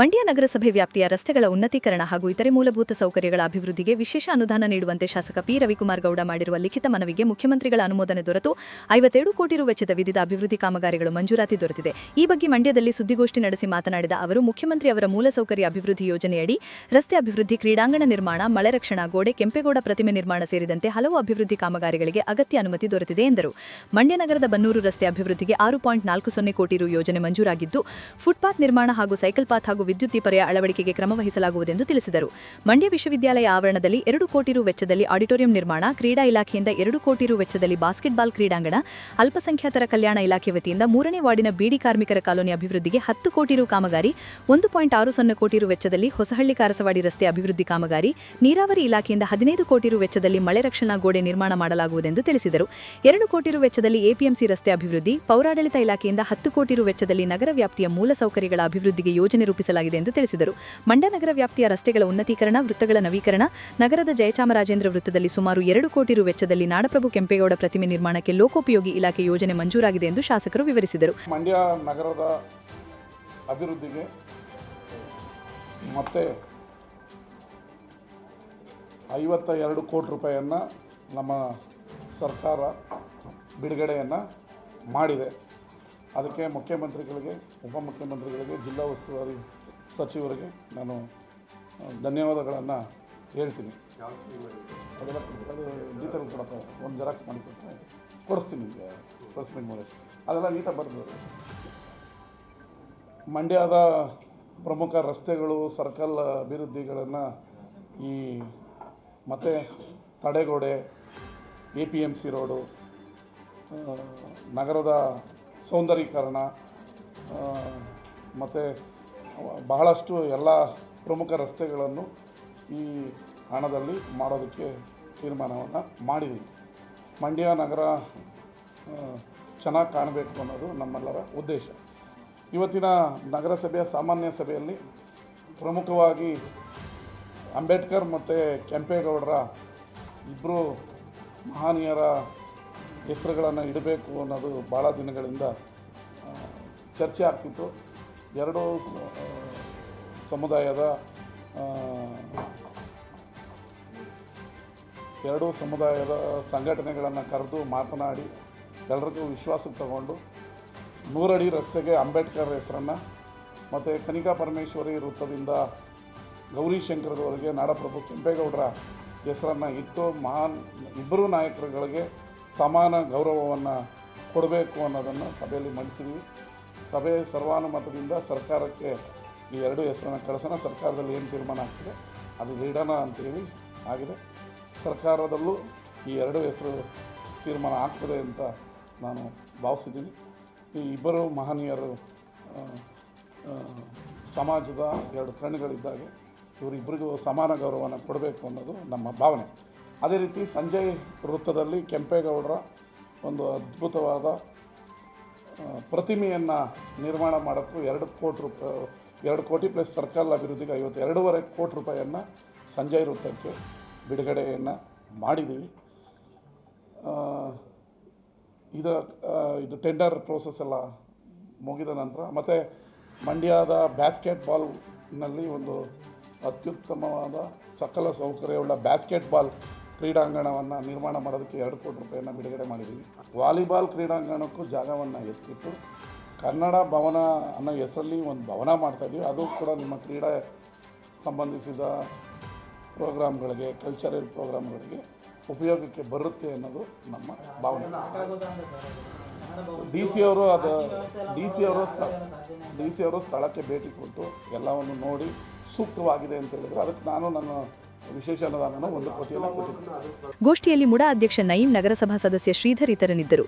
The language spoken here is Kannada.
ಮಂಡ್ಯ ನಗರಸಭೆ ವ್ಯಾಪ್ತಿಯ ರಸ್ತೆಗಳ ಉನ್ನತೀಕರಣ ಹಾಗೂ ಇತರೆ ಮೂಲಭೂತ ಸೌಕರ್ಯಗಳ ಅಭಿವೃದ್ಧಿಗೆ ವಿಶೇಷ ಅನುದಾನ ನೀಡುವಂತೆ ಶಾಸಕ ಪಿ. ರವಿಕುಮಾರ್ ಗೌಡ ಮಾಡಿರುವ ಲಿಖಿತ ಮನವಿಗೆ ಮುಖ್ಯಮಂತ್ರಿಗಳ ಅನುಮೋದನೆ ದೊರೆತು. ಐವತ್ತೆರಡು ಕೋಟಿ ರು ವೆಚ್ಚದ ವಿವಿಧ ಅಭಿವೃದ್ಧಿ ಕಾಮಗಾರಿಗಳು ಮಂಜೂರಾತಿ ದೊರೆತಿದೆ. ಈ ಬಗ್ಗೆ ಮಂಡ್ಯದಲ್ಲಿ ಸುದ್ದಿಗೋಷ್ಠಿ ನಡೆಸಿ ಮಾತನಾಡಿದ ಅವರು, ಮುಖ್ಯಮಂತ್ರಿ ಅವರ ಮೂಲಸೌಕರ್ಯ ಅಭಿವೃದ್ಧಿ ಯೋಜನೆಯಡಿ ರಸ್ತೆ ಅಭಿವೃದ್ಧಿ, ಕ್ರೀಡಾಂಗಣ ನಿರ್ಮಾಣ, ಮಳೆ ರಕ್ಷಣಾ ಗೋಡೆ, ಕೆಂಪೇಗೌಡ ಪ್ರತಿಮೆ ನಿರ್ಮಾಣ ಸೇರಿದಂತೆ ಹಲವು ಅಭಿವೃದ್ಧಿ ಕಾಮಗಾರಿಗಳಿಗೆ ಅಗತ್ಯ ಅನುಮತಿ ದೊರೆತಿದೆ ಎಂದರು. ಮಂಡ್ಯ ನಗರದ ಬನ್ನೂರು ರಸ್ತೆ ಅಭಿವೃದ್ಧಿಗೆ ಆರು ಪಾಯಿಂಟ್ ನಾಲ್ಕು ಸೊನ್ನೆ ಕೋಟಿ ರು ಯೋಜನೆ ಮಂಜೂರಾಗಿದ್ದು, ಫುಟ್ಪಾತ್ ನಿರ್ಮಾಣ ಹಾಗೂ ಸೈಕಲ್ ಪಾತ್ ಹಾಗೂ ವಿದ್ಯುತ್ ದೀಪರೆಯ ಅಳವಡಿಕೆಗೆ ಕ್ರಮ ವಹಿಸಲಾಗುವುದೆಂದು ತಿಳಿಸಿದರು. ಮಂಡ್ಯ ವಿಶ್ವವಿದ್ಯಾಲಯ ಆವರಣದಲ್ಲಿ ಎರಡು ಕೋಟಿ ರು ವೆಚ್ಚದಲ್ಲಿ ಆಡಿಟೋರಿಯಂ ನಿರ್ಮಾಣ, ಕ್ರೀಡಾ ಇಲಾಖೆಯಿಂದ ಎರಡು ಕೋಟಿ ರು ವೆಚ್ಚದಲ್ಲಿ ಬಾಸ್ಕೆಟ್ಬಾಲ್ ಕ್ರೀಡಾಂಗಣ, ಅಲ್ಪಸಂಖ್ಯಾತರ ಕಲ್ಯಾಣ ಇಲಾಖೆ ವತಿಯಿಂದ ಮೂರನೇ ವಾರ್ಡಿನ ಬೀಡಿ ಕಾರ್ಮಿಕರ ಕಾಲೋನಿ ಅಭಿವೃದ್ಧಿಗೆ ಹತ್ತು ಕೋಟಿ ರು ಕಾಮಗಾರಿ, ಒಂದು ಪಾಯಿಂಟ್ ಆರು ಸೊನ್ನೆ ಕೋಟಿ ರು ವೆಚ್ಚದಲ್ಲಿ ಹೊಸಹಳ್ಳಿ ಕಾರಸವಾಡಿ ರಸ್ತೆ ಅಭಿವೃದ್ಧಿ ಕಾಮಗಾರಿ, ನೀರಾವರಿ ಇಲಾಖೆಯಿಂದ ಹದಿನೈದು ಕೋಟಿ ರು ವೆಚ್ಚದಲ್ಲಿ ಮಳೆ ರಕ್ಷಣಾ ಗೋಡೆ ನಿರ್ಮಾಣ ಮಾಡಲಾಗುವುದೆಂದು ತಿಳಿಸಿದರು. ಎರಡು ಕೋಟಿ ರು ವೆಚ್ಚದಲ್ಲಿ ಎಪಿಎಂಸಿ ರಸ್ತೆ ಅಭಿವೃದ್ಧಿ, ಪೌರಾಡಳಿತ ಇಲಾಖೆಯಿಂದ ಹತ್ತು ಕೋಟಿ ರು ವೆಚ್ಚದಲ್ಲಿ ನಗರ ವ್ಯಾಪ್ತಿಯ ಮೂಲಸೌಕರ್ಯಗಳ ಅಭಿವೃದ್ಧಿಗೆ ಯೋಜನೆ ರೂಪಿಸಲಾಗಿದೆ. ಎಂದು ತಿಳಿಸಿದರು. ಮಂಡ್ಯ ನಗರ ವ್ಯಾಪ್ತಿಯ ರಸ್ತೆಗಳ ಉನ್ನತೀಕರಣ, ವೃತ್ತಗಳ ನವೀಕರಣ, ನಗರದ ಜಯಚಾಮರಾಜೇಂದ್ರ ವೃತ್ತದಲ್ಲಿ ಸುಮಾರು ಎರಡು ಕೋಟಿ ರು ವೆಚ್ಚದಲ್ಲಿ ನಾಡಪ್ರಭು ಕೆಂಪೇಗೌಡ ಪ್ರತಿಮೆ ನಿರ್ಮಾಣಕ್ಕೆ ಲೋಕೋಪಯೋಗಿ ಇಲಾಖೆ ಯೋಜನೆ ಮಂಜೂರಾಗಿದೆ ಎಂದು ಶಾಸಕರು ವಿವರಿಸಿದರು. ಮಂಡ್ಯ ನಗರದ ಅಭಿವೃದ್ಧಿಗೆ ಮತ್ತೆ ಐವತ್ತ ಎರಡು ಕೋಟಿ ರೂಪಾಯಿಯನ್ನು ನಮ್ಮ ಸರ್ಕಾರ ಬಿಡುಗಡೆಯನ್ನು ಮಾಡಿದೆ. ಅದಕ್ಕೆ ಮುಖ್ಯಮಂತ್ರಿಗಳಿಗೆ, ಉಪಮುಖ್ಯಮಂತ್ರಿಗಳಿಗೆ, ಜಿಲ್ಲಾ ಉಸ್ತುವಾರಿ ಸಚಿವರಿಗೆ ನಾನು ಧನ್ಯವಾದಗಳನ್ನು ಹೇಳ್ತೀನಿ. ಅದೆಲ್ಲ. ಅದು ಕೊಡಪ್ಪ. ಒಂದು ಜೆರಾಕ್ಸ್ ಮಾಡಿ ಕೊಟ್ಟರೆ ಕೊಡಿಸ್ತೀನಿ ನಿಮಗೆ ಕೊಡಿಸ್ಬೇಕು ಮೂಲಕ. ಅದೆಲ್ಲ ನೀಟಾಗಿ ಬರ್ತದೆ ಮಂಡ್ಯದ ಪ್ರಮುಖ ರಸ್ತೆಗಳು, ಸರ್ಕಲ್ ಅಭಿವೃದ್ಧಿಗಳನ್ನು ಈ ಮತ್ತು ತಡೆಗೋಡೆ, A P M C road ನಗರದ ಸೌಂದರೀಕರಣ ಮತ್ತು ಬಹಳಷ್ಟು ಎಲ್ಲ ಪ್ರಮುಖ ರಸ್ತೆಗಳನ್ನು ಈ ಹಣದಲ್ಲಿ ಮಾಡೋದಕ್ಕೆ ತೀರ್ಮಾನವನ್ನು ಮಾಡಿದ್ದೀವಿ ಮಂಡ್ಯ ನಗರ ಚೆನ್ನಾಗಿ ಕಾಣಬೇಕು ಅನ್ನೋದು ನಮ್ಮೆಲ್ಲರ ಉದ್ದೇಶ. ಇವತ್ತಿನ ನಗರಸಭೆಯ ಸಾಮಾನ್ಯ ಸಭೆಯಲ್ಲಿ ಪ್ರಮುಖವಾಗಿ ಅಂಬೇಡ್ಕರ್ ಮತ್ತು ಕೆಂಪೇಗೌಡರ ಇಬ್ಬರು ಮಹನೀಯರ ಹೆಸರುಗಳನ್ನು ಇಡಬೇಕು ಅನ್ನೋದು ಭಾಳ ದಿನಗಳಿಂದ ಚರ್ಚೆ ಆಗ್ತಿತ್ತು. ಎರಡೂ ಸಮುದಾಯದ ಎರಡೂ ಸಮುದಾಯದ ಸಂಘಟನೆಗಳನ್ನು ಕರೆದು ಮಾತನಾಡಿ ಎಲ್ಲರಿಗೂ ವಿಶ್ವಾಸ ತಗೊಂಡು ನೂರಡಿ ರಸ್ತೆಗೆ ಅಂಬೇಡ್ಕರ್ ಹೆಸರನ್ನು ಮತ್ತು ಕನಿಕಾ ಪರಮೇಶ್ವರಿ ವೃತ್ತದಿಂದ ಗೌರಿಶಂಕರದವರೆಗೆ ನಾಡಪ್ರಭು ಕೆಂಪೇಗೌಡರ ಹೆಸರನ್ನು ಇಟ್ಟು ಮಹಾನ್ ಇಬ್ಬರು ನಾಯಕರುಗಳಿಗೆ ಸಮಾನ ಗೌರವವನ್ನು ಕೊಡಬೇಕು ಅನ್ನೋದನ್ನು ಸಭೆಯಲ್ಲಿ ಮಂಡಿಸಿದ್ವಿ. ಸಭೆ ಸರ್ವಾನುಮತದಿಂದ ಸರ್ಕಾರಕ್ಕೆ ಈ ಎರಡು ಹೆಸರನ್ನು ಕಳಿಸೋಣ. ಸರ್ಕಾರದಲ್ಲಿ ಏನು ತೀರ್ಮಾನ ಆಗ್ತದೆ ಅದು ಇಡೋಣ ಅಂತೇಳಿ ಆಗಿದೆ. ಸರ್ಕಾರದಲ್ಲೂ ಈ ಎರಡು ಹೆಸರು ತೀರ್ಮಾನ ಆಗ್ತದೆ ಅಂತ ನಾನು ಭಾವಿಸಿದ್ದೀನಿ. ಈ ಇಬ್ಬರು ಮಹನೀಯರು ಸಮಾಜದ ಎರಡು ಕಣ್ಣುಗಳಿದ್ದಾಗೆ ಇವರಿಬ್ಬರಿಗೂ ಸಮಾನ ಗೌರವವನ್ನು ಕೊಡಬೇಕು ಅನ್ನೋದು ನಮ್ಮ ಭಾವನೆ. ಅದೇ ರೀತಿ ಸಂಜಯ್ ವೃತ್ತದಲ್ಲಿ ಕೆಂಪೇಗೌಡರ ಒಂದು ಅದ್ಭುತವಾದ ಪ್ರತಿಮೆಯನ್ನು ನಿರ್ಮಾಣ ಮಾಡೋಕ್ಕೂ ಎರಡು ಕೋಟಿ ರೂಪಾಯಿ ಎರಡು ಕೋಟಿ ಪ್ಲಸ್ ಸರ್ಕಾರ ಅಭಿವೃದ್ಧಿಗೆ ಐವತ್ತು, ಎರಡೂವರೆ ಕೋಟಿ ರೂಪಾಯಿಯನ್ನು ಸಂಜಯ್ ವೃತ್ತಕ್ಕೆ ಬಿಡುಗಡೆಯನ್ನು ಮಾಡಿದ್ದೀವಿ. ಇದು ಇದು ಟೆಂಡರ್ ಪ್ರೋಸೆಸ್ ಎಲ್ಲ ಮುಗಿದ ನಂತರ, ಮತ್ತು ಮಂಡ್ಯದ ಬ್ಯಾಸ್ಕೆಟ್ ಬಾಲ್ನಲ್ಲಿ ಒಂದು ಅತ್ಯುತ್ತಮವಾದ ಸಕಲ ಸೌಕರ್ಯವುಳ್ಳ ಬ್ಯಾಸ್ಕೆಟ್ ಬಾಲ್ ಕ್ರೀಡಾಂಗಣವನ್ನು ನಿರ್ಮಾಣ ಮಾಡೋದಕ್ಕೆ ಎರಡು ಕೋಟಿ ರೂಪಾಯಿಯನ್ನು ಬಿಡುಗಡೆ ಮಾಡಿದ್ದೀವಿ ವಾಲಿಬಾಲ್ ಕ್ರೀಡಾಂಗಣಕ್ಕೂ ಜಾಗವನ್ನು ಎತ್ತಿಟ್ಟು ಕನ್ನಡ ಭವನ ಅನ್ನೋ ಹೆಸರಲ್ಲಿ ಒಂದು ಭವನ ಮಾಡ್ತಾಯಿದ್ದೀವಿ ಅದು ಕೂಡ ನಿಮ್ಮ ಕ್ರೀಡೆ ಸಂಬಂಧಿಸಿದ ಪ್ರೋಗ್ರಾಮ್ಗಳಿಗೆ ಕಲ್ಚರಲ್ ಪ್ರೋಗ್ರಾಮ್ಗಳಿಗೆ ಉಪಯೋಗಕ್ಕೆ ಬರುತ್ತೆ ಅನ್ನೋದು ನಮ್ಮ ಭಾವನೆ. ಡಿ ಸಿ ಅವರು ಅದು, ಡಿ ಸಿ ಅವರು ಸ್ಥಳ, ಡಿ ಸಿ ಅವರು ಸ್ಥಳಕ್ಕೆ ಭೇಟಿ ಕೊಟ್ಟು ಎಲ್ಲವನ್ನು ನೋಡಿ ಸೂಕ್ತವಾಗಿದೆ ಅಂತ ಹೇಳಿದ್ರು. ಅದಕ್ಕೆ ನಾನು ನನ್ನ ವಿಶೇಷ ಅನುದಾನ ಒಂದು ಕೋಟಿ ಗೋಷ್ಠಿಯಲ್ಲಿ ಮುಡಾ ಅಧ್ಯಕ್ಷ ನಯೀಂ ನಗರಸಭಾ ಸದಸ್ಯ ಶ್ರೀಧರ್ ಇತರನಿದ್ದರು